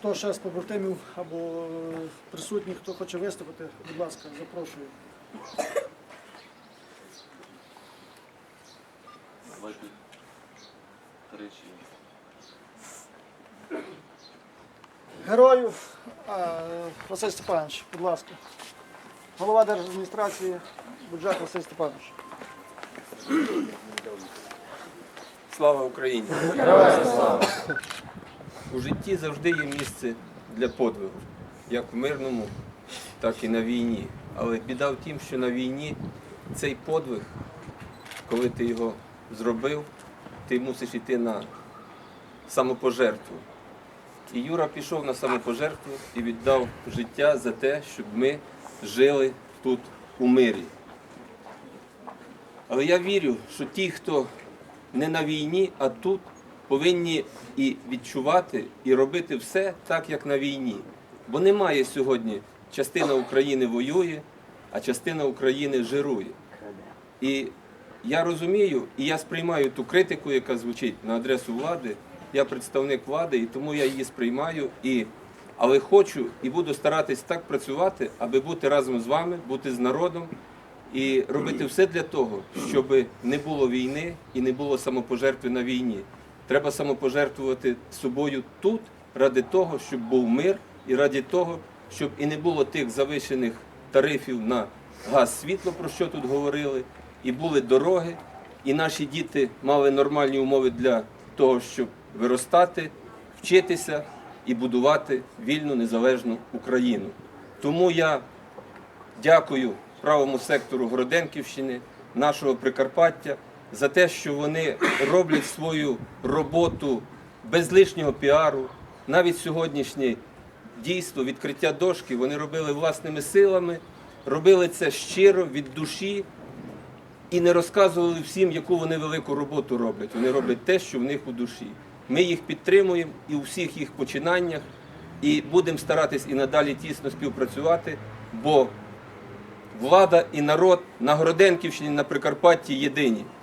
Хто ще з побратимів або присутніх, хто хоче виступити, будь ласка, запрошую. Давайте тричі. Герою а, Василь Степанович, будь ласка. Голова держадміністрації, бюджет Василь Степанович. Слава Україні! У житті завжди є місце для подвигу, як в мирному, так і на війні. Але біда в тім, що на війні цей подвиг, коли ти його зробив, ти мусиш йти на самопожертву. І Юра пішов на самопожертву і віддав життя за те, щоб ми жили тут у мирі. Але я вірю, що ті, хто не на війні, а тут повинні і відчувати, і робити все так, як на війні. Бо немає сьогодні частина України воює, а частина України жирує. І я розумію, і я сприймаю ту критику, яка звучить на адресу влади. Я представник влади, і тому я її сприймаю. І, але хочу і буду старатись так працювати, аби бути разом з вами, бути з народом і робити все для того, щоб не було війни і не було самопожертви на війні. Треба самопожертвувати собою тут ради того, щоб був мир, і ради того, щоб і не було тих завищених тарифів на газ, світло, про що тут говорили, і були дороги, і наші діти мали нормальні умови для того, щоб виростати, вчитися і будувати вільну незалежну Україну. Тому я дякую правому сектору Городенківщини, нашого Прикарпаття, за те, що вони роблять свою роботу без лишнього піару. Навіть сьогоднішнє дійство, відкриття дошки, вони робили власними силами, робили це щиро, від душі і не розказували всім, яку вони велику роботу роблять. Вони роблять те, що в них у душі. Ми їх підтримуємо і у всіх їх починаннях, і будемо старатись і надалі тісно співпрацювати, бо влада і народ на Городенківщині, на Прикарпатті єдині.